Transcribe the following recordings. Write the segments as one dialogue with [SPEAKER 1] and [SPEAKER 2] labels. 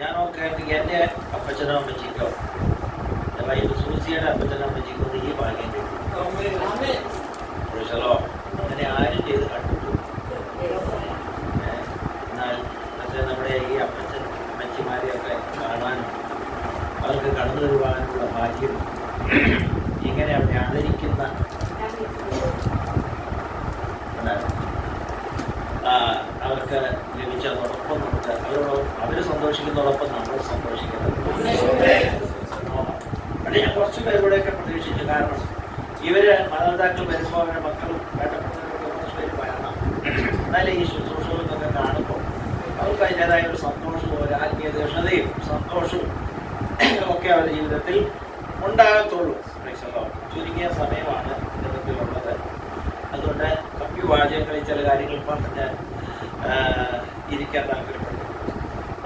[SPEAKER 1] ഞാൻ നോക്കുകയാണെങ്കിൽ എന്റെ അപ്പച്ചനോ അമ്മച്ചിക്കോ വൈഫ് സൂസിയുടെ അപ്പച്ചനോ അമ്മച്ചിക്കോ ഈ ഭാഗ്യം പുരുഷലോ അങ്ങനെ ആരും ചെയ്ത് കണ്ടിട്ടു എന്നാൽ പക്ഷേ നമ്മുടെ ഈ അപ്പച്ചൻ അമ്മച്ചിമാരെയൊക്കെ കാണാനും അവർക്ക് കടന്നു വരുവാനുള്ള ഭാഗ്യം ഇങ്ങനെ അവിടെ ആദരിക്കുന്ന അവർക്ക് അവരോട് അവർ സന്തോഷിക്കുന്നതോടൊപ്പം നമ്മൾ സന്തോഷിക്കുന്നത് പക്ഷേ ഞാൻ കുറച്ച് പേരുകൂടെയൊക്കെ പ്രതീക്ഷിച്ചു. കാരണം ഇവർ മാതാപിതാക്കൾ വരുമ്പോൾ അവരുടെ മക്കളും വേണ്ടപ്പെട്ടവരൊക്കെ കുറച്ച് പേര് വരണം. എന്നാലേ ഈ ശുശ്രൂഷകളൊക്കെ കാണുമ്പോൾ അവർക്ക് അതിന്റെതായ ഒരു സന്തോഷവും ഒരു ആത്മീയതയും സന്തോഷവും ഒക്കെ അവരുടെ ജീവിതത്തിൽ ഉണ്ടാകത്തുള്ളൂ. ചുരുങ്ങിയ സമയമാണ് ജീവിതത്തിലുള്ളത് അതുകൊണ്ട് കപ്പി വാചകങ്ങളിൽ ചില കാര്യങ്ങൾ പറഞ്ഞ് ഇരിക്കാൻ താല്പര്യപ്പെടുന്നു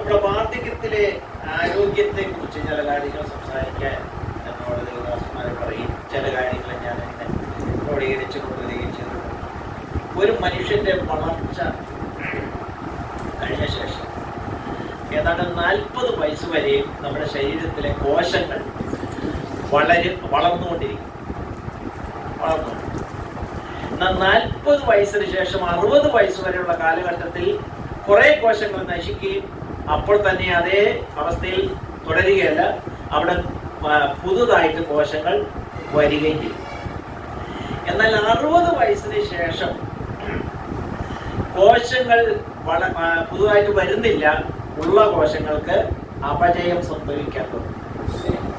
[SPEAKER 1] നമ്മുടെ വാർദ്ധക്യത്തിലെ ആരോഗ്യത്തെ കുറിച്ച് ചില കാര്യങ്ങൾ സംസാരിക്കാൻ എന്നോട് ദേവദാസന്മാരെ പറയും. ചില കാര്യങ്ങൾ ഞാൻ ക്രോഡീകരിച്ചു കൊണ്ടുവരികയും ചെയ്തിട്ടുണ്ട് ഒരു മനുഷ്യന്റെ വളർച്ച കഴിഞ്ഞ ശേഷം ഏതാണ്ട് നാൽപ്പത് വയസ്സ് വരെയും നമ്മുടെ ശരീരത്തിലെ കോശങ്ങൾ വളരെ വളർന്നുകൊണ്ടിരിക്കും. വളർന്നു എന്നാൽ നാൽപ്പത് വയസ്സിന് ശേഷം അറുപത് വയസ്സ് വരെയുള്ള കാലഘട്ടത്തിൽ കുറേ കോശങ്ങൾ നശിക്കുകയും അപ്പോൾ തന്നെ അതേ അവസ്ഥയിൽ തുടരുകയല്ല. അവിടെ പുതുതായിട്ട് കോശങ്ങൾ വരികയും ചെയ്യും. എന്നാൽ അറുപത് വയസ്സിന് ശേഷം കോശങ്ങൾ വള പുതുതായിട്ട് വരുന്നില്ല. ഉള്ള കോശങ്ങൾക്ക് അപജയം സംഭവിക്കാൻ തുടങ്ങും.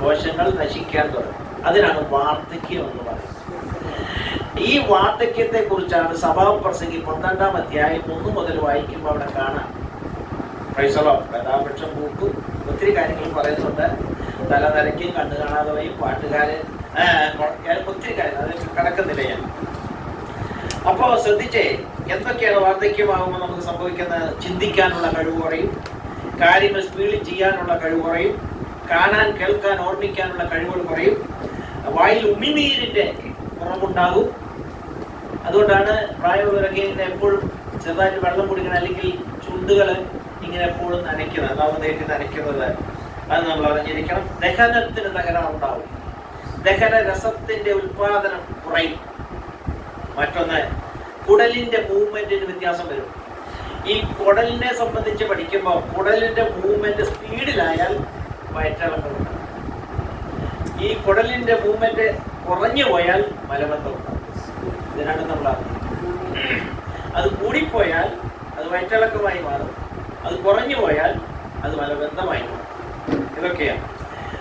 [SPEAKER 1] കോശങ്ങൾ നശിക്കാൻ തുടങ്ങും. അതിനാണ് വാർദ്ധക്യം എന്ന് പറയുന്നത്. ഈ വാർദ്ധക്യത്തെ കുറിച്ചാണ് സഭാപ്രസംഗി പന്ത്രണ്ടാം അധ്യായം ഒന്ന് മുതൽ വായിക്കുമ്പോൾ അവിടെ കാണാം. പ്രൈസലോ കഥാപക്ഷം പൂക്കും ഒത്തിരി കാര്യങ്ങൾ പറയുന്നുണ്ട്. തല നരയ്ക്കും കണ്ണു കാണാതെ പോയി പാട്ടുകാരൻ ആ, ഒത്തിരി കാര്യങ്ങൾ അതിൽ കടക്കുന്നില്ല ഞാൻ. അപ്പോൾ ശ്രദ്ധിച്ചേ എന്തൊക്കെയാണ് വാർദ്ധക്യമാകുമ്പോൾ നമുക്ക് സംഭവിക്കുന്ന ചിന്തിക്കാനുള്ള കഴിവ് കുറയും. കാര്യങ്ങൾ സ്പീഡിൽ ചെയ്യാനുള്ള കഴിവ് കുറയും. കാണാൻ കേൾക്കാൻ ഓർമ്മിക്കാനുള്ള കഴിവുകൾ കുറയും. വായിൽ ഉമിനീരിന്റെ കുറവുണ്ടാകും. അതുകൊണ്ടാണ് പ്രായമുള്ളവരൊക്കെ എപ്പോഴും ചെറുതായിട്ട് വെള്ളം കുടിക്കണം അല്ലെങ്കിൽ ചുണ്ടുകൾ ഇങ്ങനെ എപ്പോഴും നനയ്ക്കുന്നത് നവതേറ്റി നനയ്ക്കുന്നത് അത് നമ്മൾ അറിഞ്ഞിരിക്കണം. ദഹനത്തിന് തകരാറുണ്ടാവും ദഹന രസത്തിന്റെ ഉൽപാദനം കുറയും. മറ്റൊന്ന് കുടലിന്റെ മൂവ്മെന്റിന് വ്യത്യാസം വരും. ഈ കുടലിനെ സംബന്ധിച്ച് പഠിക്കുമ്പോൾ കുടലിന്റെ മൂവ്മെന്റ് സ്പീഡിലായാൽ വയറ്റിളക്കമുണ്ട് ഈ കുടലിന്റെ മൂവ്മെന്റ് കുറഞ്ഞു പോയാൽ മലബന്ധമുണ്ട്. ഇതിനാണ് നമ്മൾ അത് കൂടിപ്പോയാൽ അത് വയറ്റിളക്കമായി മാറും. അത് കുറഞ്ഞു പോയാൽ അത് മലബന്ധമായി ഇതൊക്കെയാണ്.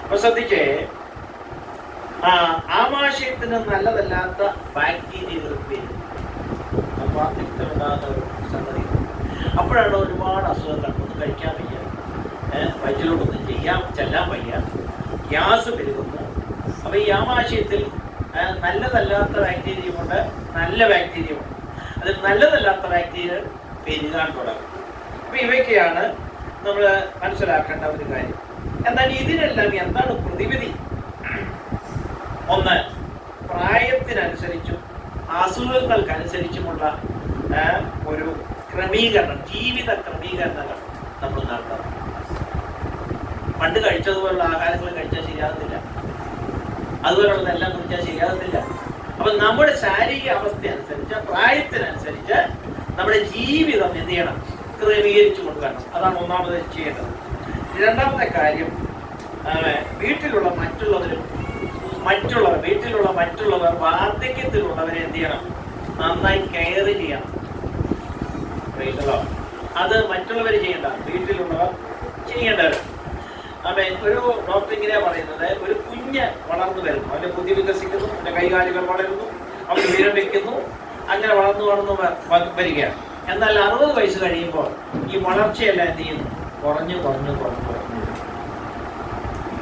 [SPEAKER 1] അപ്പൊ ശ്രദ്ധിച്ചേ ആ ആമാശയത്തിന് നല്ലതല്ലാത്ത ബാക്ടീരിയകൾ വരും അപ്പൊ ഉണ്ടാകുന്ന ഒരു സംഗതി. അപ്പോഴാണ് ഒരുപാട് അസുഖങ്ങൾ ഒന്നും കഴിക്കാൻ വയ്യ. വയറ്റിലോട്ടൊന്നും ചെയ്യാൻ ചെല്ലാൻ വയ്യ. ഗ്യാസ് പെരുകുന്നു. അപ്പൊ ഈ ആമാശയത്തിൽ നല്ലതല്ലാത്ത ബാക്ടീരിയ കൊണ്ട് നല്ല ബാക്ടീരിയ അതിൽ നല്ലതല്ലാത്ത ബാക്ടീരിയ പെരുകാൻ തുടങ്ങും. അപ്പൊ ഇവയ്ക്കെയാണ് നമ്മൾ മനസ്സിലാക്കേണ്ട ഒരു കാര്യം. എന്നാൽ ഇതിനെല്ലാം എന്താണ് പ്രതിവിധി? ഒന്ന് പ്രായത്തിനനുസരിച്ചും അസുഖങ്ങൾക്കനുസരിച്ചുമുള്ള ഒരു ക്രമീകരണം ജീവിത ക്രമീകരണങ്ങൾ നമ്മൾ നടത്തണം. പണ്ട് കഴിച്ചതുപോലുള്ള ആഹാരങ്ങൾ കഴിച്ചാൽ ശരിയാകുന്നില്ല അതുപോലുള്ളതെല്ലാം കുറിച്ചാൽ ശരിയാകുന്നില്ല അപ്പൊ നമ്മുടെ ശാരീരിക അവസ്ഥ അനുസരിച്ച് പ്രായത്തിനനുസരിച്ച് നമ്മുടെ ജീവിതം എന്ത് ചെയ്യണം? ക്രമീകരിച്ചു കൊണ്ടുവരണം അതാണ് ഒന്നാമത് ചെയ്യേണ്ടത്. രണ്ടാമത്തെ കാര്യം വീട്ടിലുള്ള മറ്റുള്ളവരും മറ്റുള്ളവർ വീട്ടിലുള്ള മറ്റുള്ളവർ വാർദ്ധക്യത്തിലുള്ളവരെ എന്ത് ചെയ്യണം? നന്നായി കെയർ ചെയ്യണം. അത് മറ്റുള്ളവർ ചെയ്യേണ്ട വീട്ടിലുള്ളവർ ചെയ്യേണ്ടവർ. അപ്പൊ ഒരു ഡോക്ടർ ഇങ്ങനെയാ പറയുന്നത് ഒരു കുഞ്ഞ് വളർന്നു വരുന്നു. അവന്റെ ബുദ്ധി വികസിക്കുന്നു അവന്റെ കൈകാലുകൾ വളരുന്നു അവൻ ഉയരം വെക്കുന്നു അങ്ങനെ വളർന്നു വളർന്നു വരികയാണ്. എന്നാൽ അറുപത് വയസ്സ് കഴിയുമ്പോൾ ഈ വളർച്ചയെല്ലാം എന്ത് ചെയ്യുന്നു? കുറഞ്ഞു കുറഞ്ഞു കുറഞ്ഞു കുറഞ്ഞു.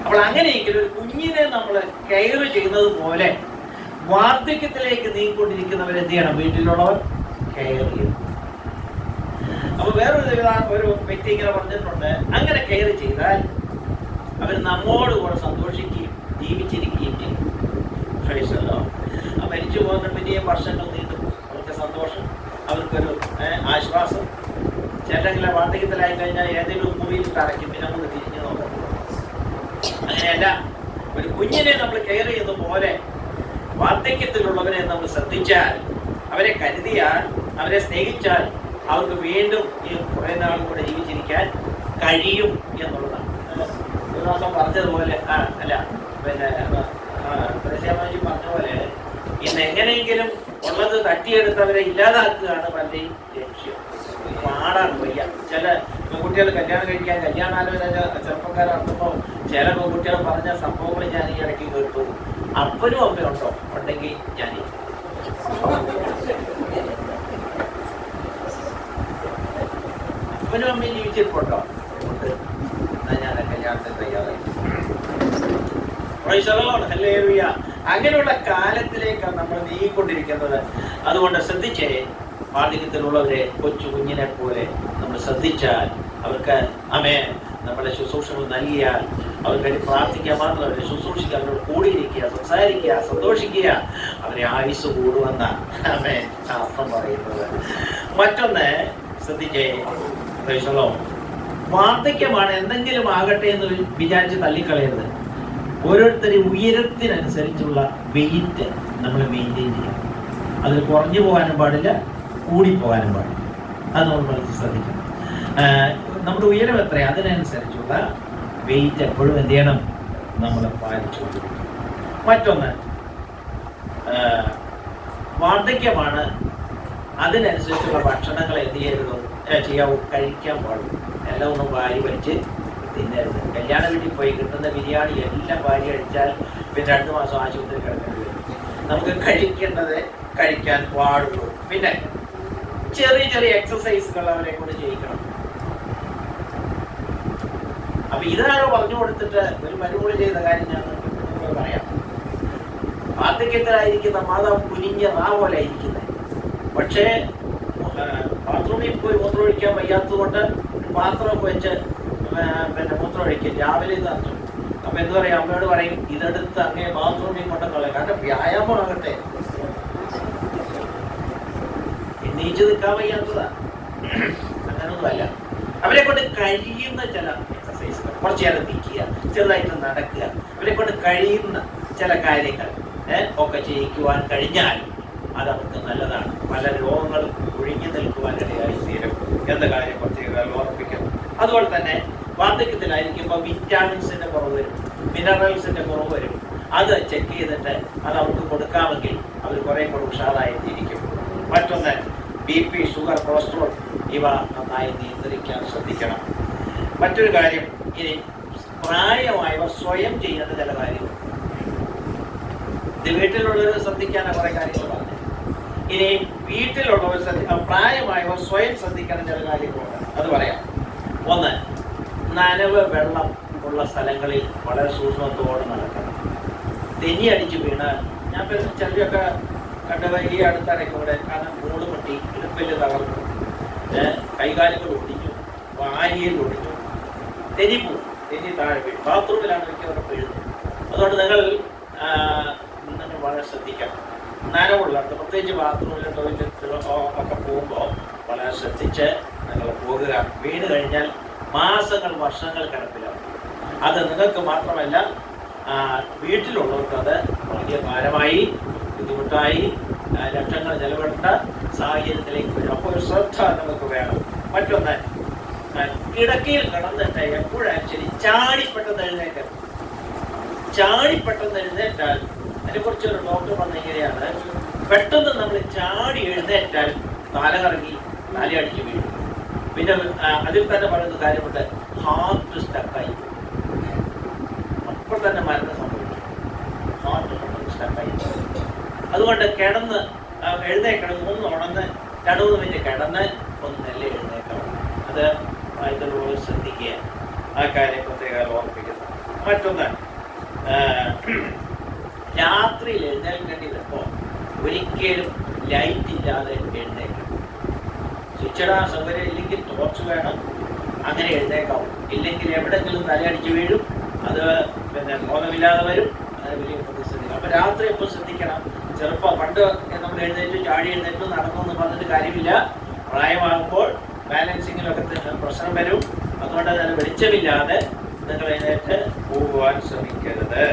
[SPEAKER 1] അപ്പോൾ അങ്ങനെയെങ്കിൽ ഒരു കുഞ്ഞിനെ നമ്മൾ കെയർ ചെയ്യുന്നത് പോലെ വാർദ്ധക്യത്തിലേക്ക് നീങ്ങിക്കൊണ്ടിരിക്കുന്നവർ എന്ത് ചെയ്യണം? വീട്ടിലുള്ളവർ കെയർ ചെയ്യണം. അപ്പൊ വേറൊരു ഒരു വ്യക്തി ഇങ്ങനെ പറഞ്ഞിട്ടുണ്ട്. അങ്ങനെ കെയർ ചെയ്താൽ അവർ നമ്മോട് കൂടെ സന്തോഷിക്കുകയും ജീവിച്ചിരിക്കുകയും ചെയ്യും. മരിച്ചു പോകുന്ന പിന്നെയും വർഷങ്ങൾ നീണ്ടു അവർക്ക് സന്തോഷം. അവർക്കൊരു ആശ്വാസം. ചിലങ്ങനെ വാർദ്ധക്യത്തിലായി കഴിഞ്ഞാൽ ഏതെങ്കിലും മുറിയിൽ തറയ്ക്കും. പിന്നെ നമ്മൾ തിരിഞ്ഞു നോക്കാം. അങ്ങനെയല്ല ഒരു കുഞ്ഞിനെ നമ്മൾ കെയർ ചെയ്യുന്ന പോലെ വാർദ്ധക്യത്തിലുള്ളവരെ നമ്മൾ ശ്രദ്ധിച്ചാൽ അവരെ കരുതിയാൽ അവരെ സ്നേഹിച്ചാൽ അവർക്ക് വീണ്ടും ഈ കുറേ നാളും കൂടെ ജീവിച്ചിരിക്കാൻ കഴിയും എന്നുള്ളതാണ്. ദിവസം പറഞ്ഞതുപോലെ ആ അല്ല പിന്നെ പറഞ്ഞ പോലെ ഇന്ന് എങ്ങനെയെങ്കിലും ഉള്ളത് തട്ടിയെടുത്തവരെ ഇല്ലാതാക്കുകയാണ് പലരെയും ലക്ഷ്യം. പാടാണ് വയ്യ. ചില പെൺകുട്ടികൾ കല്യാണം കഴിക്കാൻ കല്യാണാലോചന ചെറുപ്പക്കാരെ നടത്തുമ്പോൾ ചില പെൺകുട്ടികൾ പറഞ്ഞ സംഭവങ്ങൾ ഞാൻ ഈ ഇടയ്ക്ക് കേട്ടു. അപ്പനും അമ്മയുണ്ടോ ഉണ്ടെങ്കിൽ ഞാൻ അപ്പനും അമ്മയും ജീവിച്ചിരിപ്പുണ്ടോ? ഉണ്ട്. എന്നാ ഞാൻ കല്യാണത്തിന് തയ്യാറായി. അങ്ങനെയുള്ള കാലത്തിലേക്കാണ് നമ്മൾ നീങ്ങിക്കൊണ്ടിരിക്കുന്നത്. അതുകൊണ്ട് ശ്രദ്ധിച്ചേ വാർദ്ധക്യത്തിലുള്ളവരെ കൊച്ചു കുഞ്ഞിനെ പോലെ നമ്മൾ ശ്രദ്ധിച്ചാൽ അവർക്ക് അമേ നമ്മുടെ ശുശ്രൂഷകൾ നൽകിയാൽ അവർക്ക് വേണ്ടി പ്രാർത്ഥിക്കുക അവരെ ശുശ്രൂഷിക്കുക അവരോട് കൂടിയിരിക്കുക സംസാരിക്കുക സന്തോഷിക്കുക. അവരെ ആയുസ് കൂടുമെന്ന അമേ ശാസ്ത്രം പറയുന്നത്. മറ്റൊന്ന് ശ്രദ്ധിച്ചേ. വാർദ്ധക്യമാണ് എന്തെങ്കിലും ആകട്ടെ എന്ന് വിചാരിച്ച് തള്ളിക്കളയരുത്. ഓരോരുത്തരും ഉയരത്തിനനുസരിച്ചുള്ള വെയിറ്റ് നമ്മൾ മെയിന്റെയിൻ ചെയ്യണം. അതിൽ കുറഞ്ഞു പോകാനും പാടില്ല കൂടിപ്പോകാനും പാടില്ല. അത് നമ്മൾ മനസ്സിൽ ശ്രദ്ധിക്കണം. നമ്മുടെ ഉയരം എത്ര അതിനനുസരിച്ചുള്ള വെയിറ്റ് എപ്പോഴും എന്ത് ചെയ്യണം? നമ്മൾ പാലിച്ചുകൊണ്ടിരിക്കണം. മറ്റൊന്ന് വാർദ്ധക്യമാണ്. അതിനനുസരിച്ചുള്ള ഭക്ഷണങ്ങൾ എന്ത് ചെയ്യരുത്? ചെയ്യാവൂ. കഴിക്കാൻ പാടുള്ളൂ. എല്ലാം ഒന്ന് വാരി വലിച്ച് തിന്നരുത് കല്യാണ വീട്ടിൽ പോയി കിട്ടുന്ന ബിരിയാണി എല്ലാം വാരി കഴിച്ചാൽ പിന്നെ രണ്ട് മാസം ആശുപത്രി കിടക്കേണ്ടി വരും. നമുക്ക് കഴിക്കേണ്ടത് കഴിക്കാൻ പാടുള്ളൂ. പിന്നെ ചെറിയ ചെറിയ എക്സസൈസുകൾ അവരെ കൊണ്ട് ചെയ്യിക്കണം. അപ്പൊ ഇതാരോ പറഞ്ഞു കൊടുത്തിട്ട് ഒരു മരുമൊഴി ചെയ്ത കാര്യം ഞാൻ പറയാം. വാർദ്ധക്യത്തിലായിരിക്കുന്ന മാതാവ് കുനിഞ്ഞ റാ പോലെ ഇരിക്കുന്നത് പക്ഷേ ബാത്റൂമിൽ പോയി മൂത്രമൊഴിക്കാൻ വയ്യാത്തതുകൊണ്ട് പാത്രം വെച്ച് പിന്നെ മൂത്രമൊഴിക്കും രാവിലെ ഇത് അർത്ഥം അപ്പൊ എന്ത് പറയും? അമ്മയോട് പറയും ഇതെടുത്ത് അങ്ങേ ബാത്റൂമിൽ കൊണ്ട് കളയാം. കാരണം വ്യായാമം ആകട്ടെ. എണ്ണീച്ച് നിൽക്കാൻ വയ്യാത്തതാ. അങ്ങനൊന്നുമല്ല അവരെ കൊണ്ട് കഴിയുന്ന ചില എക്സസൈസുകൾ കുറച്ച് നേരം നിൽക്കുക ചെറുതായിട്ട് നടക്കുക. അവരെ കൊണ്ട് കഴിയുന്ന ചില കാര്യങ്ങൾ ഒക്കെ ചെയ്യിക്കുവാൻ കഴിഞ്ഞാൽ അത് അവർക്ക് നല്ലതാണ്. പല രോഗങ്ങളും ഒഴിഞ്ഞു നിൽക്കുവാനിടയായി തീരും. എന്ന കാര്യം? പ്രത്യേകത ഓർമ്മിക്കുന്നു അതുപോലെ തന്നെ വാർദ്ധക്യത്തിലായിരിക്കുമ്പോൾ വിറ്റാമിൻസിന്റെ കുറവ് വരും. മിനറൽസിന്റെ കുറവ് വരും. അത് ചെക്ക് ചെയ്തിട്ട് അത് അവർക്ക് കൊടുക്കാമെങ്കിൽ അവർ കുറേ കൂടെ ഉഷാറായിരിക്കും മറ്റൊന്ന് ബി പി ഷുഗർ കൊളസ്ട്രോൾ ഇവ നന്നായി നിയന്ത്രിക്കാൻ ശ്രദ്ധിക്കണം. മറ്റൊരു കാര്യം ഇനി പ്രായമായവർ സ്വയം ചെയ്യുന്ന ചില കാര്യങ്ങൾ. ഇത് വീട്ടിലുള്ളവർ ശ്രദ്ധിക്കാൻ കുറെ കാര്യങ്ങൾ പറഞ്ഞു ഇനി വീട്ടിലുള്ളവർ ശ്രദ്ധി പ്രായമായവർ സ്വയം ശ്രദ്ധിക്കണം ചില കാര്യങ്ങളുണ്ട്. അത് പറയാം. ഒന്ന് നനവ് വെള്ളം ഉള്ള സ്ഥലങ്ങളിൽ വളരെ സൂക്ഷ്മത്തോടെ നടക്കണം. തെന്നി അടിച്ച് വീണാൽ ഞാൻ ചിലരൊക്കെ കണ്ടത് ഈ അടുത്തിടയ്ക്ക് ഇവിടെ കാരണം മൂട് പൊട്ടി ഇടപ്പൽ തകർന്നു. കൈകാലുകൾ ഒടിഞ്ഞു വാരിയിൽ ഒടിഞ്ഞു. തെന്നിപ്പോ തെന്നി താഴെ വീഴും ബാത്റൂമിലാണ് മിക്കവരും വീഴുന്നത് അതുകൊണ്ട് നിങ്ങൾ നിങ്ങൾ വളരെ ശ്രദ്ധിക്കണം. നനവുള്ള പ്രത്യേകിച്ച് ബാത്റൂമിലെ ടോയ്ലറ്റിലോ ഒക്കെ പോകുമ്പോൾ വളരെ ശ്രദ്ധിച്ച് നിങ്ങൾ പോകുക. വീണ് കഴിഞ്ഞാൽ മാസങ്ങൾ വർഷങ്ങൾ കിടപ്പിലാണ് അത് നിങ്ങൾക്ക് മാത്രമല്ല വീട്ടിലുള്ളവർക്ക് അത് വലിയ ഭാരമായി ബുദ്ധിമുട്ടായി ലക്ഷങ്ങൾ ചെലവിടേണ്ട സാഹചര്യത്തിലേക്ക് വരും. അപ്പോൾ ഒരു ശ്രദ്ധ നമുക്ക് വേണം. മറ്റൊന്ന് കിടക്കയിൽ കിടന്നിട്ട് എപ്പോഴായാലും ശരി ചാടിപ്പെട്ടെന്ന് എഴുന്നേക്കരുത് ചാടിപ്പെട്ടെന്ന് എഴുന്നേറ്റാൽ അതിനെക്കുറിച്ച് ഒരു ഡോക്ടർ പറഞ്ഞ പെട്ടെന്ന് നമ്മൾ ചാടി എഴുന്നേറ്റാൽ തല കറങ്ങി തലയടിച്ച് വീഴും. പിന്നെ അതിൽ തന്നെ പറയുന്ന കാര്യമുണ്ട് ഹാർട്ട് സ്റ്റക്കായി അപ്പോൾ തന്നെ മരണം സംഭവിക്കും. ഹാർട്ട് സ്റ്റക്കായി അതുകൊണ്ട് കിടന്ന് എഴുന്നേക്കണം മൂന്ന് ഉണന്ന് രണ്ട് മിനിറ്റ് കിടന്ന് ഒന്ന് നെല്ല് എഴുന്നേക്കണം അത് ഇതിലൂടെ ശ്രദ്ധിക്കുക. ആ കാര്യം പ്രത്യേകം ഓർപ്പിക്കുന്നു മറ്റൊന്ന് രാത്രിയിൽ എഴുന്നേൽക്കേണ്ടി വരുമ്പോൾ ഒരിക്കലും ലൈറ്റ് ഇല്ലാതെ എഴുന്നേക്കണം സ്വിച്ചിടാൻ സൗകര്യം ഇല്ലെങ്കിൽ ടോർച്ച് വേണം. അങ്ങനെ എഴുന്നേക്കാവും ഇല്ലെങ്കിൽ എവിടെങ്കിലും തലയടിച്ച് വീഴും. അത് പിന്നെ ബോധമില്ലാതെ വരും. അത് വലിയ പ്രതിസന്ധി അപ്പൊ രാത്രി എപ്പോൾ ശ്രദ്ധിക്കണം? ചെറുപ്പം പണ്ട് നമ്മൾ എഴുന്നേറ്റ് ചാടി എഴുന്നേറ്റ് നടന്നു പറഞ്ഞിട്ട് കാര്യമില്ല. പ്രായമാകുമ്പോൾ ബാലൻസിങ്ങിലൊക്കെ പ്രശ്നം വരും. അതുകൊണ്ട് തന്നെ വെളിച്ചമില്ലാതെ നിങ്ങൾ എഴുന്നേറ്റ് പോകുവാൻ ശ്രമിക്കരുത്.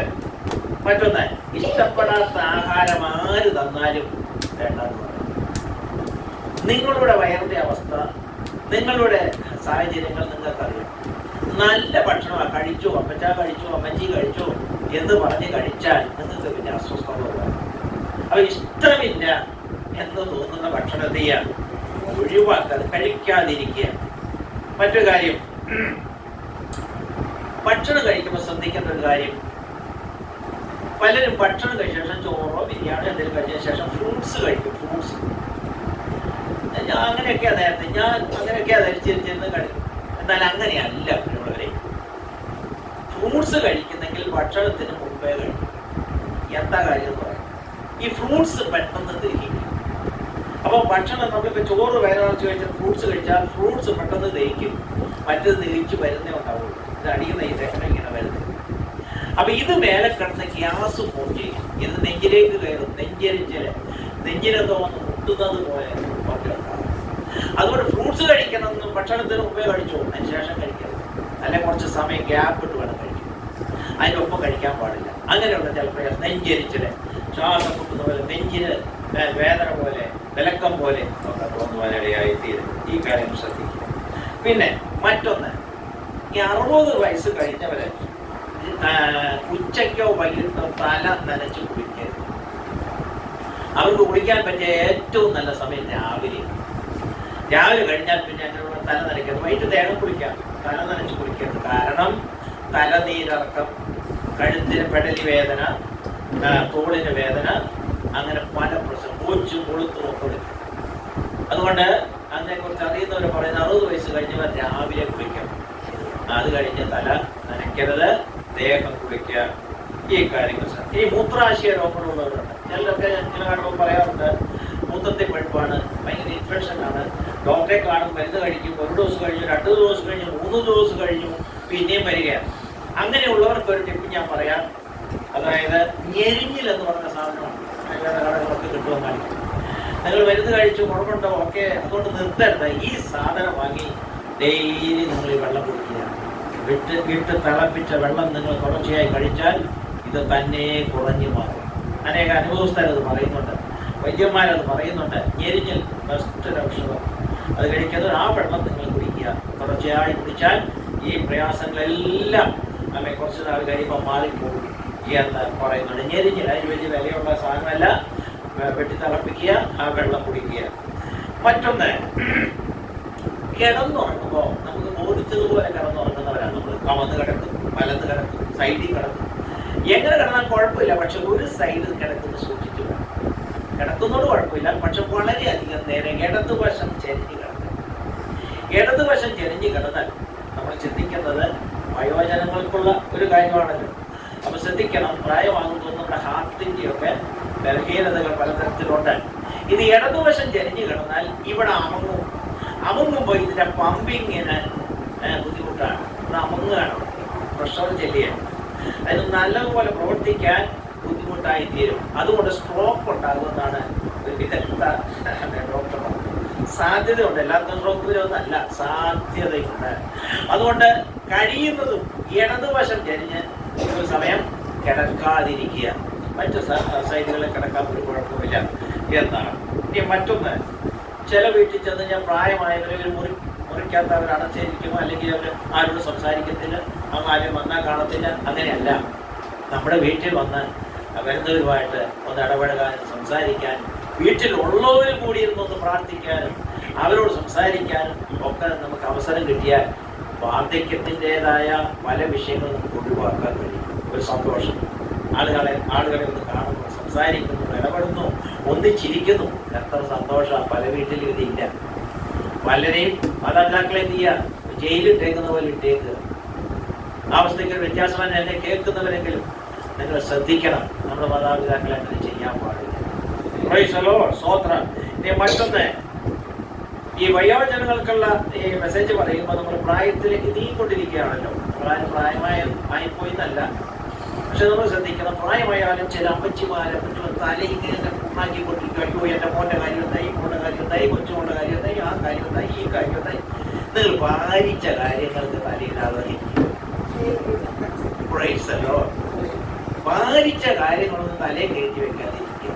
[SPEAKER 1] മറ്റൊന്ന് ഇഷ്ടപ്പെടാത്ത ആഹാരം ആര് തന്നാലും പറയും നിങ്ങളുടെ വയറിന്റെ അവസ്ഥ നിങ്ങളുടെ സാഹചര്യങ്ങൾ നിങ്ങൾക്കറിയാം. നല്ല ഭക്ഷണം കഴിച്ചു അപ്പച്ച കഴിച്ചു അമ്മച്ചി കഴിച്ചു എന്ന് പറഞ്ഞ് കഴിച്ചാൽ നിങ്ങൾക്ക് പിന്നെ അസ്വസ്ഥത അപ്പൊ ഇഷ്ടമില്ല എന്ന് തോന്നുന്ന ഭക്ഷണത്തെയാണ് ഒഴിവാക്കാതെ കഴിക്കാതിരിക്കുക. മറ്റൊരു കാര്യം ഭക്ഷണം കഴിക്കുമ്പോൾ ശ്രദ്ധിക്കേണ്ട ഒരു കാര്യം പലരും ഭക്ഷണം കഴിച്ച ശേഷം ചോറോ ബിരിയാണോ എന്തെങ്കിലും കഴിച്ച ശേഷം ഫ്രൂട്ട്സ് കഴിക്കും ഫ്രൂട്ട്സ് ഞാൻ അങ്ങനെയൊക്കെയാ നേരത്തെ ഞാൻ അങ്ങനെയൊക്കെയാ ധരിച്ചിരുന്ന് കഴിക്കും. എന്നാൽ അങ്ങനെയല്ല പ്രിയമുള്ളവരെ ഫ്രൂട്ട്സ് കഴിക്കുന്നെങ്കിൽ ഭക്ഷണത്തിന് മുമ്പേ കഴിക്കും. എന്താ കാര്യം എന്ന് പറയാം. ഈ ഫ്രൂട്ട്സ് പെട്ടെന്ന് ദഹിക്കും. അപ്പോൾ ഭക്ഷണം നമ്മളിപ്പോൾ ചോറ് വയറിറച്ച് കഴിച്ചാൽ ഫ്രൂട്ട്സ് കഴിച്ചാൽ ഫ്രൂട്ട്സ് പെട്ടെന്ന് ദഹിക്കും. മറ്റത് ദഹിച്ച് വരുന്നേ ഉണ്ടാവുള്ളൂ. ഇത് അടിയുന്ന ഈ ദഹനം ഇങ്ങനെ വരുന്നത് അപ്പൊ ഇത് മേലെ കിടന്ന് ഗ്യാസ് ചെയ്യും. ഇത് നെഞ്ചിലേക്ക് കയറും. നെഞ്ചരിച്ചിൽ നെഞ്ചിനെന്തോ ഒന്ന് മുട്ടുന്നത് പോലെ. അതുകൊണ്ട് ഫ്രൂട്ട്സ് കഴിക്കണം ഭക്ഷണത്തിന് മുമ്പേ കഴിച്ചു അതിന് ശേഷം കഴിക്കരുത് കുറച്ച് സമയം ഗ്യാപ്പ് ഇട്ട് വേണം കഴിക്കും അതിനൊപ്പം കഴിക്കാൻ പാടില്ല. അങ്ങനെയുള്ള ചിലപ്പോൾ നെഞ്ചരിച്ചിൽ ശ്വാസം മുട്ടുന്ന പോലെ നെഞ്ചിന് വേദന പോലെ വിലക്കം പോലെ ഒക്കെ തോന്നുവാനിടയായി തീരും. ഈ കാര്യം ശ്രദ്ധിക്കുക. പിന്നെ മറ്റൊന്ന് ഈ അറുപത് വയസ്സ് കഴിഞ്ഞവരെ ഉച്ചയ്ക്കോ വൈകിട്ടോ തല നനച്ച് അവർക്ക് കുളിക്കാൻ പറ്റിയ ഏറ്റവും നല്ല സമയം രാവിലെ. രാവിലെ കഴിഞ്ഞാൽ പിന്നെ അതിനുള്ള തല നനയ്ക്കരുത് വൈകിട്ട് ദേഹം കുളിക്കാം. തല നനച്ച് കുളിക്കരുത് കാരണം തലനീരക്കം കഴുത്തിന് പെടലി വേദന തോളിന് വേദന അങ്ങനെ പല പ്രശ്നം കൊച്ചു കൊളുത്തും ഒക്കെ വരും. അതുകൊണ്ട് അതിനെക്കുറിച്ച് അറിയുന്നവർ പറയുന്ന അറുപത് വയസ്സ് കഴിഞ്ഞവർ രാവിലെ കുളിക്കണം അത് കഴിഞ്ഞ് തല നനയ്ക്കരുത് ദേഹം കുളിക്കുക. ഈ കാര്യങ്ങൾ ഈ മൂത്രാശയ രോഗങ്ങളുള്ളവരുണ്ട് ചിലരൊക്കെ ചില കാണുമ്പോൾ പറയാറുണ്ട് മൂത്രത്തിൽ പഴുപ്പാണ് ഭയങ്കര ഇൻഫെക്ഷൻ ആണ്. ഡോക്ടറെ കാണും മരുന്ന് കഴിക്കും ഒരു ഡോസ് കഴിഞ്ഞു രണ്ട് ദിവസം കഴിഞ്ഞു മൂന്ന് ദിവസം കഴിഞ്ഞു പിന്നെയും വരികയാണ്. അങ്ങനെയുള്ളവർക്ക് ഒരു ടിപ്പ് ഞാൻ പറയാം. അതായത് ഞെരിഞ്ഞിൽ എന്ന് പറഞ്ഞ സാധനമാണ്. കടകളൊക്കെ കിട്ടുമെന്നായിരിക്കും നിങ്ങൾ മരുന്ന് കഴിച്ചു കുഴപ്പമുണ്ടോ? ഓക്കെ. അതുകൊണ്ട് നിർത്തരുത്. ഈ സാധനം വാങ്ങി ഡെയിലി നിങ്ങൾ ഈ വെള്ളം കുടിക്കുക. വിട്ട് വിട്ട് തിളപ്പിച്ച വെള്ളം നിങ്ങൾ തുടർച്ചയായി കഴിച്ചാൽ ഇത് തന്നെ കുറഞ്ഞു മാറും. അനേക അനുഭവസ്ഥരത് പറയുന്നുണ്ട്. വൈദ്യന്മാരത് പറയുന്നുണ്ട്. ഞെരിഞ്ഞൽ ബെസ്റ്റ് ഔഷധം അത് കഴിക്കുന്നത് ആ വെള്ളം നിങ്ങൾ കുടിക്കുക. തുടർച്ചയായി കുടിച്ചാൽ ഈ പ്രയാസങ്ങളെല്ലാം നമ്മെ കുറച്ച് നാൾ കഴിയുമ്പോൾ മാറിപ്പോകും എന്ന് പറയുന്നുണ്ട്. ഞെരിഞ്ഞൽ അതിന് വലിയ വിലയുള്ള സാധനമല്ല. വെട്ടി തിളപ്പിക്കുക ആ വെള്ളം കുടിക്കുക. മറ്റൊന്ന് കിടന്നുറങ്ങുമ്പോൾ നമുക്ക് ഓടിച്ചതുപോലെ കിടന്നുറങ്ങുന്നവരാണ് നമ്മൾ കമന്ന് കിടക്കും വലത്ത് കിടക്കും സൈഡിൽ കിടക്കും. എങ്ങനെ കിടന്നാൽ കുഴപ്പമില്ല. പക്ഷെ ഒരു സൈഡിൽ കിടക്കുന്ന സൂക്ഷിച്ചു വേണം കിടക്കുന്നോട് കുഴപ്പമില്ല. പക്ഷെ വളരെയധികം നേരം ഇടതുവശം ചെരിഞ്ഞ് കിടക്കണം ഇടതുവശം ചെരിഞ്ഞ് കിടന്നാൽ നമ്മൾ ചിന്തിക്കുന്നത് വയോജനങ്ങൾക്കുള്ള ഒരു കാര്യമാണല്ലോ. അപ്പൊ ശ്രദ്ധിക്കണം പ്രായമാകുമ്പോൾ നമ്മുടെ ഹാർട്ടിന്റെ ഒക്കെ ബലഹീനതകൾ പലതരത്തിലുണ്ട്. ഇത് ഇടതുവശം ചെരിഞ്ഞ് കിടന്നാൽ ഇവിടെ അമങ്ങും. അമങ്ങുമ്പോൾ ഇതിന്റെ പമ്പിങ്ങിന് ബുദ്ധിമുട്ടാണ്. ഇത് അമങ്ങുകയാണ്. പ്രഷർ ചെല്ലുകയാണ്. അതിന് നല്ലതുപോലെ പ്രവർത്തിക്കാൻ ബുദ്ധിമുട്ടായി തീരും. അതുകൊണ്ട് സ്ട്രോക്ക് ഉണ്ടാകുമെന്നാണ് വിദഗ്ധ ഡോക്ടർ പറഞ്ഞത്. സാധ്യതയുണ്ട്. എല്ലാവർക്കും സ്ട്രോക്ക് വരുമെന്നല്ല സാധ്യതയുണ്ട്. അതുകൊണ്ട് കഴിയുന്നതും ഇടതുവശം ചരിഞ്ഞ് ഒരു സമയം കിടക്കാതിരിക്കുക. മറ്റു സൈഡുകളിൽ കിടക്കാൻ ഒരു കുഴപ്പമില്ല എന്നാണ്. ഇനി മറ്റൊന്ന് ചില വീട്ടിൽ ചെന്ന് ഞാൻ പ്രായമായവരെ ഒരു മുറി മുറിക്കകത്ത് അവർ അടച്ചിരിക്കും അല്ലെങ്കിൽ അവർ ആരോട് സംസാരിക്കത്തില്ല അവർ ആരും വന്നാൽ കാണത്തില്ല അങ്ങനെയല്ല. നമ്മുടെ വീട്ടിൽ വന്ന് വരുന്നവരുമായിട്ട് ഒന്ന് ഇടപെടുകാനും സംസാരിക്കാനും വീട്ടിലുള്ളവർ കൂടി ഇരുന്നൊന്ന് പ്രാർത്ഥിക്കാനും അവരോട് സംസാരിക്കാനും ഒക്കെ നമുക്ക് അവസരം കിട്ടിയാൽ വാർദ്ധക്യത്തിന്റെതായ പല വിഷയങ്ങളും നമുക്ക് ഒഴിവാക്കാൻ കഴിയും. ഒരു സന്തോഷം. ആളുകളെ ആളുകളെ ഒന്ന് കാണുന്നു സംസാരിക്കുന്നു ഇടപെടുന്നു ഒന്നിച്ചിരിക്കുന്നു. എത്ര സന്തോഷം പല വീട്ടിലും ഇതില്ല. പലരെയും മാതാപിതാക്കളെ എന്ത് ചെയ്യുക ജയിലിട്ടേക്കുന്ന പോലെ ഇട്ടേക്കുക. ആ അവസ്ഥയ്ക്ക് ഒരു വ്യത്യാസമാണ് എന്നെ കേൾക്കുന്നവരെങ്കിലും നിങ്ങൾ ശ്രദ്ധിക്കണം. നമ്മുടെ മാതാപിതാക്കളെ അങ്ങനെ ചെയ്യാൻ പാടില്ല. ഇനി മറ്റൊന്ന്. ഈ വയോജനങ്ങൾക്കുള്ള ഈ മെസ്സേജ് പറയുമ്പോൾ നമ്മൾ പ്രായത്തിലേക്ക് നീങ്ങിക്കൊണ്ടിരിക്കുകയാണല്ലോ. പ്രായം പ്രായമായ ആയിപ്പോയി എന്നല്ല പക്ഷെ നമ്മൾ ശ്രദ്ധിക്കണം. പ്രായമായാലും ചില അമ്മച്ചിമാരെ മറ്റുള്ള തല ഇങ്ങനെ കൊടുത്തിട്ട് അയ്യോ എന്റെ മോന്റെ കാര്യം എന്തായി മോന്റെ കാര്യം എന്തായി കൊച്ചുമോന്റെ ആ കാര്യം എന്തായി ഈ കാര്യം എന്തായി നിങ്ങൾ ഭാരിച്ച കാര്യങ്ങൾക്ക് തലയില്ലാതെ പ്രൈസല്ലോ. കാര്യങ്ങളൊന്നും തലയെ കയറ്റി വെക്കാതിരിക്കുക?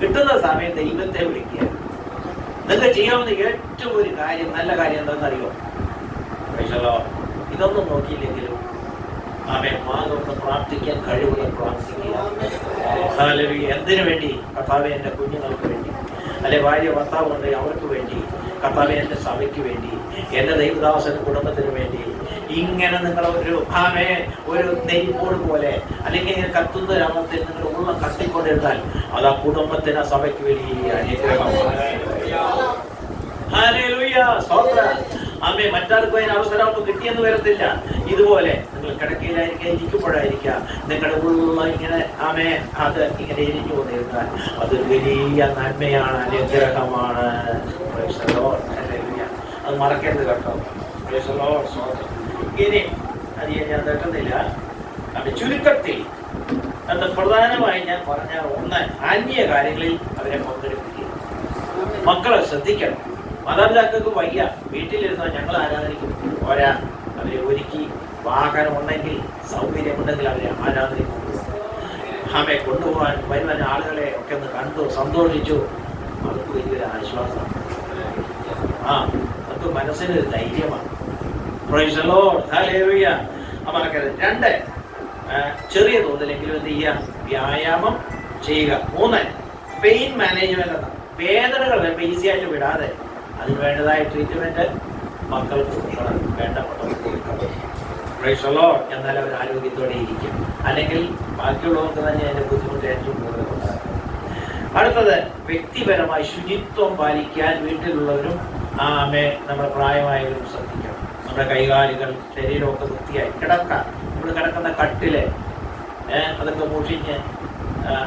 [SPEAKER 1] കിട്ടുന്ന സമയം ദൈവത്തെ വിളിക്കുക. നിങ്ങൾക്ക് ചെയ്യാവുന്ന ഏറ്റവും ഒരു കാര്യം നല്ല കാര്യം എന്താണെന്നറിയോ? പ്രൈസല്ലോ. ഇതൊന്നും നോക്കിയില്ലെങ്കിലും മാതൊന്ന് പ്രാർത്ഥിക്കാൻ കഴിവുള്ള പ്രാർത്ഥിക്കുക. എന്തിനു വേണ്ടി? കർത്താവെ എന്റെ കുഞ്ഞുങ്ങൾക്ക് വേണ്ടി. അല്ലെ ഭാര്യ ഭർത്താവ് ഉണ്ടെങ്കിൽ അവർക്ക് വേണ്ടി. കർത്താവെ എന്റെ സഭയ്ക്ക് വേണ്ടി. എന്റെ ദൈവദാസന് കുടുംബത്തിന് വേണ്ടി. ഇങ്ങനെ നിങ്ങൾ ഒരു ആമേ ഒരു നെയ്പോട് പോലെ അല്ലെങ്കിൽ കത്തുന്ന രാമത്തിൽ നിങ്ങൾ ഉള്ള കത്തിക്കൊണ്ടിരുന്നാൽ അത് ആ കുടുംബത്തിന് ആ സഭയ്ക്ക് വേണ്ടി അനുഗ്രഹമാണ്. ആമേ മറ്റാർക്കും അതിന് അവസരം ഒന്നും കിട്ടിയെന്ന് വരത്തില്ല. ഇതുപോലെ നിങ്ങൾ കിടക്കയിലായിരിക്കുക ഇരിക്കുമ്പോഴായിരിക്കുക നിങ്ങളുടെ ഉള്ള ഇങ്ങനെ ആമേ അത് ഇങ്ങനെ ഇരിക്കു കൊണ്ടിരുന്നാൽ അത് വലിയ നന്മയാണ് അനുഗ്രഹമാണ്. അത് മറക്കരുത് കേട്ടോ. ഇനി അത് ഞാൻ തട്ടുന്നില്ല ചുരുക്കത്തിൽ അത് പ്രധാനമായി ഞാൻ പറഞ്ഞ ഒന്ന് ആത്മീയ കാര്യങ്ങളിൽ അവരെ പങ്കെടുപ്പിക്കുക. മക്കളെ ശ്രദ്ധിക്കണം. മാതാപിതാക്കൾക്ക് വയ്യ. വീട്ടിലിരുന്നാൽ ഞങ്ങൾ ആരാധനിക്കും പോരാ. അവരെ ഒരുക്കി വാഹനം ഉണ്ടെങ്കിൽ സൗകര്യമുണ്ടെങ്കിൽ അവരെ ആരാധനിക്കും ആമെ കൊണ്ടുപോകാൻ വരുവാൻ ആളുകളെ ഒക്കെ ഒന്ന് കണ്ടു സന്തോഷിച്ചു. അവർക്ക് വലിയൊരു ആശ്വാസമാണ് ആ അവർക്ക് മനസ്സിനൊരു ധൈര്യമാണ്. മറക്കരുത് രണ്ട് ചെറിയ തോതിലെങ്കിലും എന്ത് ചെയ്യുക? വ്യായാമം ചെയ്യുക. മൂന്ന് പെയിൻ മാനേജ്മെന്റ് എന്നാണ്. വേദനകൾ ഈസി ആയിട്ട് വിടാതെ അതിന് വേണ്ടതായ ട്രീറ്റ്മെന്റ് മക്കൾക്ക് കൊടുക്കണം. വേണ്ടപ്പെട്ടവർക്ക് കൊടുക്കണം. പ്രേക്ഷലോ. എന്നാൽ അവർ ആരോഗ്യത്തോടെ ഇരിക്കും. അല്ലെങ്കിൽ ബാക്കിയുള്ളവർക്ക് തന്നെ അതിന്റെ ബുദ്ധിമുട്ട് ഏറ്റവും കൂടുതൽ ഉണ്ടാകും അടുത്തത് വ്യക്തിപരമായി ശുചിത്വം പാലിക്കാൻ വീട്ടിലുള്ളവരും ആ ആമേ നമ്മുടെ പ്രായമായവരും ശ്രദ്ധിക്കണം. നമ്മുടെ കൈകാലുകൾ ശരീരമൊക്കെ വൃത്തിയായി കിടക്കാം നമ്മൾ കിടക്കുന്ന കട്ടിൽ അതൊക്കെ മൂഷിഞ്ഞ്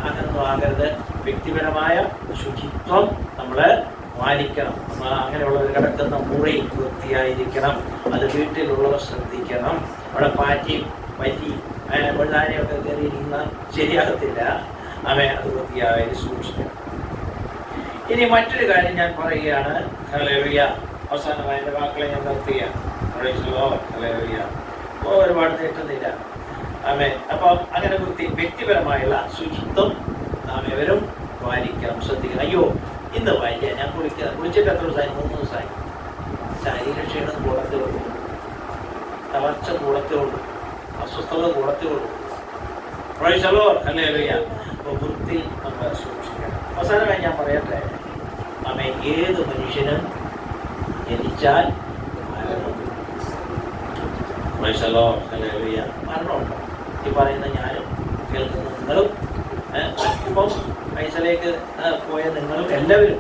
[SPEAKER 1] അങ്ങനെ ആകരുത്. വ്യക്തിപരമായ ശുചിത്വം നമ്മൾ പാലിക്കണം. നമ്മൾ അങ്ങനെയുള്ളവർ കിടക്കുന്ന മുറി വൃത്തിയായിരിക്കണം. അത് വീട്ടിലുള്ളവർ ശ്രദ്ധിക്കണം. അവിടെ പാറ്റി പറ്റി വെള്ളാനയൊക്കെ കയറിയിരുന്ന ശരിയാകത്തില്ല. അവൻ അത് വൃത്തിയായി സൂക്ഷിക്കണം. ഇനി മറ്റൊരു കാര്യം ഞാൻ പറയുകയാണ്. ഹല്ലേലൂയ. അവസാനമായ എന്റെ വാക്കുകളെ ഞാൻ നിർത്തുകയാണ് ഓ, ഒരുപാട് തെറ്റുന്നില്ല ആമേ അപ്പം അങ്ങനെ വൃത്തി വ്യക്തിപരമായുള്ള ശുചിത്വം നാം എവരും പാലിക്കണം. ശ്രദ്ധിക്കണം. അയ്യോ ഇന്ന് വായിക്കുക ഞാൻ കുളിക്കുക കുളിച്ചിട്ട് എത്ര ദിവസമായി? മൂന്ന് ദിവസമായി. ശാരീരിക ക്ഷീണം കൂടത്തേ ഉള്ളൂ. തളർച്ച കൂടത്തേ ഉള്ളൂ. അസ്വസ്ഥത കൂടത്തേ ഉള്ളൂ. പ്രൈസലോ അല്ലേ അറിയാം. അപ്പോൾ വൃത്തി നമ്മൾ സൂക്ഷിക്കണം. അവസാനമായി ഞാൻ പറയട്ടെ. നമ്മെ ഏത് മനുഷ്യനും ജനിച്ചാൽ the Lord. Hallelujah. മരണമുണ്ട്? ഈ പറയുന്ന ഞാനും കേൾക്കുന്ന നിങ്ങളും ഇപ്പം പൈസയിലേക്ക് പോയ നിങ്ങളും എല്ലാവരും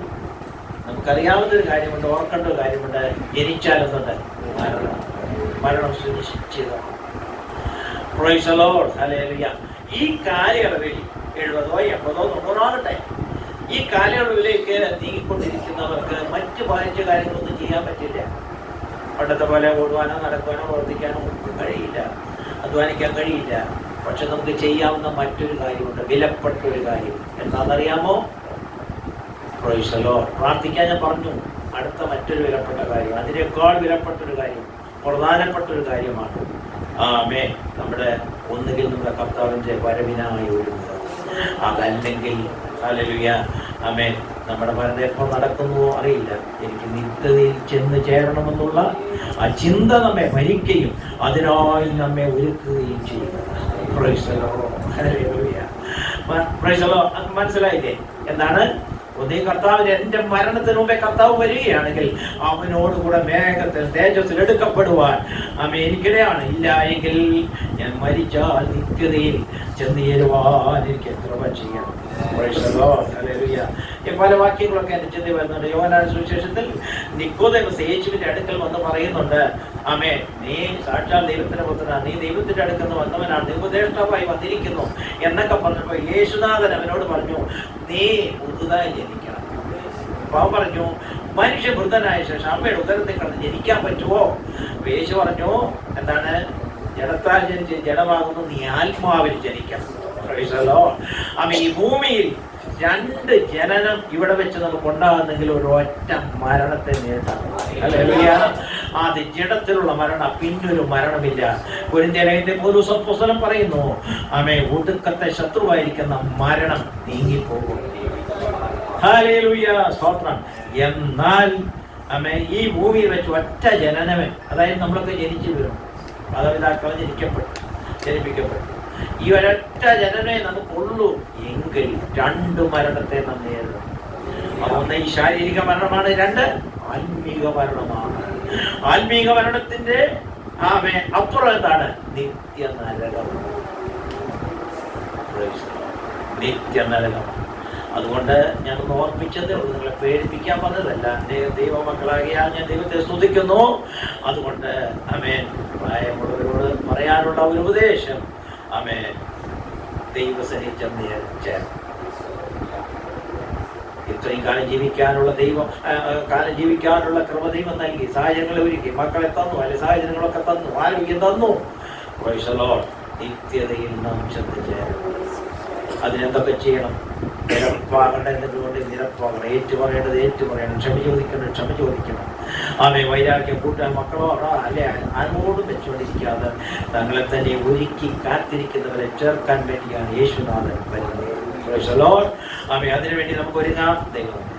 [SPEAKER 1] നമുക്കറിയാവുന്ന ഒരു കാര്യമുണ്ട് ഓർക്കേണ്ട ഒരു കാര്യമുണ്ട്. ജനിച്ചാലെന്നുണ്ട് മരണം മരണം സുനിശ്ചിതമാണ്. ഈ കാലയളവിൽ എഴുപതോ എൺപതോ തൊണ്ണൂറാകട്ടെ ഈ കാലയളവിലേക്ക് നീങ്ങിക്കൊണ്ടിരിക്കുന്നവർക്ക് മറ്റ് വായിച്ച കാര്യങ്ങളൊന്നും ചെയ്യാൻ പറ്റില്ല. പണ്ടത്തെ പോലെ ഓടുവാനോ നടക്കുവാനോ പ്രവർത്തിക്കാനോ ഒന്നും കഴിയില്ല. അധ്വാനിക്കാൻ കഴിയില്ല. പക്ഷെ നമുക്ക് ചെയ്യാവുന്ന മറ്റൊരു കാര്യമുണ്ട്. വിലപ്പെട്ട ഒരു കാര്യം. എന്താണെന്നറിയാമോ? Lord. പ്രാർത്ഥിക്കാൻ ഞാൻ പറഞ്ഞു. അടുത്ത മറ്റൊരു വിലപ്പെട്ട കാര്യം. അതിനേക്കാൾ വിലപ്പെട്ട ഒരു കാര്യം പ്രധാനപ്പെട്ട ഒരു കാര്യമാണ്. ആമേ നമ്മുടെ ഒന്നുകിൽ നമ്മുടെ കർത്താവിന്റെ വരവിനായി ഒരുങ്ങുക. അതല്ലെങ്കിൽ ഹല്ലേലൂയ ആമേ നമ്മുടെ മരണം എപ്പോൾ നടക്കുന്നുവോ അറിയില്ല. എനിക്ക് നിത്യതയിൽ ചെന്ന് ചേരണമെന്നുള്ള ആ ചിന്ത നമ്മെ ഭരിക്കുകയും അതിനായി നമ്മെ ഒരുക്കുകയും ചെയ്യുക. മനസ്സിലായില്ലേ? എന്താണ്? ഒന്നീ കർത്താവിന് എന്റെ മരണത്തിന് മുമ്പേ കർത്താവ് വരികയാണെങ്കിൽ അവനോടുകൂടെ മേഘത്തിൽ തേജസ്സിൽ എടുക്കപ്പെടുവാൻ അമ്മ എനിക്കിടെയാണ് ഇല്ല എങ്കിൽ ഞാൻ മരിച്ചാൽ നിത്യതയിൽ ചെന്ന് ചേരുവാൻ എനിക്ക് എത്ര ചെയ്യണം പല വാക്യങ്ങളൊക്കെ എന്റെ ചിന്തി വരുന്നുണ്ട്. യോഹനാട് സുവിശേഷത്തിൽ നിക്കോദേവസ് യേശുവിന്റെ അടുക്കൽ വന്ന് പറയുന്നുണ്ട് ആമേ നീ സാക്ഷാൽ ദൈവത്തിന്റെ പുത്രനാണ്. നീ ദൈവത്തിന്റെ അടുക്കൽ നിന്ന് വന്നവനാണ്. ഉപദേഷ്ടാവായി വന്നിരിക്കുന്നു. എന്നൊക്കെ പറഞ്ഞപ്പോൾ യേശുനാഥൻ അവനോട് പറഞ്ഞു നീ പുതുതായി ജനിക്കണം. അപ്പൊ പറഞ്ഞു മനുഷ്യ വൃദ്ധനായ ശേഷം അമ്മയുടെ ഉദരത്തിൽ കടന്ന് ജനിക്കാൻ പറ്റുമോ? യേശു പറഞ്ഞു എന്താണ്? ജഡത്തിൽ ജനിച്ച് ജഡമാകുന്നു. നീ ആത്മാവിൽ ജനിക്കണം. The ഈ ഭൂമിയിൽ രണ്ട് ജനനം ഇവിടെ വെച്ച് നമുക്ക് ഉണ്ടാകുന്നെങ്കിൽ ഒരു ഒറ്റ മരണത്തെ നേരിടാം. അത് ജഡത്തിലുള്ള മരണം പിന്നൊരു മരണമില്ല. ഒരു ജനത്തെ ഒരു പുസ്തകം പറയുന്നു ആമേ ഒടുക്കത്തെ ശത്രുവായിരിക്കുന്ന മരണം നീങ്ങിപ്പോകും. സ്തോത്രം. എന്നാൽ ആമേ ഈ ഭൂമിയിൽ വെച്ച് ഒറ്റ ജനനമേ അതായത് നമ്മളൊക്കെ ജനിച്ചു വരും മാതാപിതാക്കളെ ജനിക്കപ്പെട്ടു ജനിപ്പിക്കപ്പെട്ടു. ഈ ഒരൊറ്റ ജനനെ നമുക്കുള്ളൂ. എങ്കിൽ രണ്ട് മരണത്തെ നാം നേരിടണം ഒന്ന് ഈ ശാരീരിക മരണമാണ് രണ്ട് ആത്മീക മരണമാണ്. ആത്മീക മരണത്തിന്റെ ആമേ അപ്പുറം എന്താണ്? നിത്യ നരകം. നിത്യ നരകമാണ് അതുകൊണ്ട് ഞാൻ ഒന്ന് ഓർപ്പിച്ചത് നിങ്ങളെ പേടിപ്പിക്കാൻ പറഞ്ഞതല്ല ദൈവ ദൈവമക്കളാകിയാൽ ഞാൻ ദൈവത്തെ സ്തുതിക്കുന്നു. അതുകൊണ്ട് അമേൻ പ്രായമുള്ളവരോട് പറയാനുള്ള ഒരു ഉപദേശം. അമേൻ ദൈവസനി ചെന്ന് ചേർന്നു ഇത്രയും കാലം ജീവിക്കാനുള്ള ദൈവം കാലം ജീവിക്കാനുള്ള ക്രമ ദൈവം നൽകി. സാഹചര്യങ്ങളെ ഒരുക്കി. മക്കളെ തന്നു അല്ലെ സാഹചര്യങ്ങളൊക്കെ തന്നു ആരോഗ്യം തന്നു. നിത്യതയിൽ നാം ചെന്ന് ചേരണം അതിനെന്തൊക്കെ ചെയ്യണം? നിരപ്പാകേണ്ടത് കൊണ്ട് നിരപ്പാകണം. ഏറ്റു പറയേണ്ടത് ഏറ്റു പറയണം ക്ഷമ ചോദിക്കണം ക്ഷമ ചോദിക്കണം. ആമേ വൈരാഗ്യം കൂട്ടാൻ മക്കളോ അതോ അല്ലെ? ആരോടും വെച്ചുകൊണ്ടിരിക്കാതെ തങ്ങളെ തന്നെ ഒരുക്കി കാത്തിരിക്കുന്നവരെ ചേർക്കാൻ വേണ്ടിയാണ് യേശുനാഥൻ വരുന്നത്. അവയെ അതിനുവേണ്ടി നമുക്ക് ഒരുങ്ങാം. ദൈവം